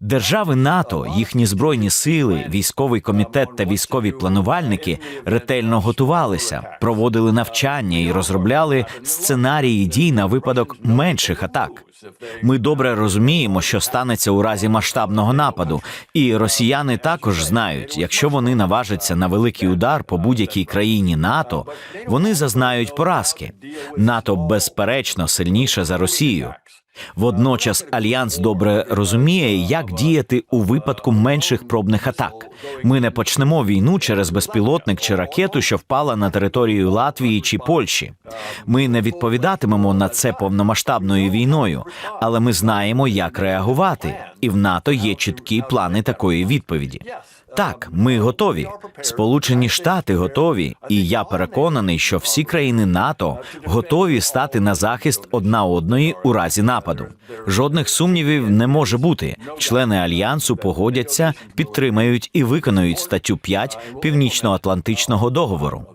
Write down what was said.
Держави НАТО, їхні збройні сили, військовий комітет та військові планувальники ретельно готувалися, проводили навчання і розробляли сценарії дій на випадок менших атак. Ми добре розуміємо, що станеться у разі масштабного нападу, і росіяни також знають, якщо вони наважаться на великий удар по будь-якій країні НАТО, вони зазнають поразки. НАТО безперечно сильніше за Росію. Водночас альянс добре розуміє, як діяти у випадку менших пробних атак. Ми не почнемо війну через безпілотник чи ракету, що впала на територію Латвії чи Польщі. Ми не відповідатимемо на це повномасштабною війною, але ми знаємо, як реагувати, і в НАТО є чіткі плани такої відповіді. Так, ми готові. Сполучені Штати готові, і я переконаний, що всі країни НАТО готові стати на захист одна одної у разі нападу. Жодних сумнівів не може бути. Члени альянсу погодяться, підтримають і виконують статтю 5 Північно-Атлантичного договору.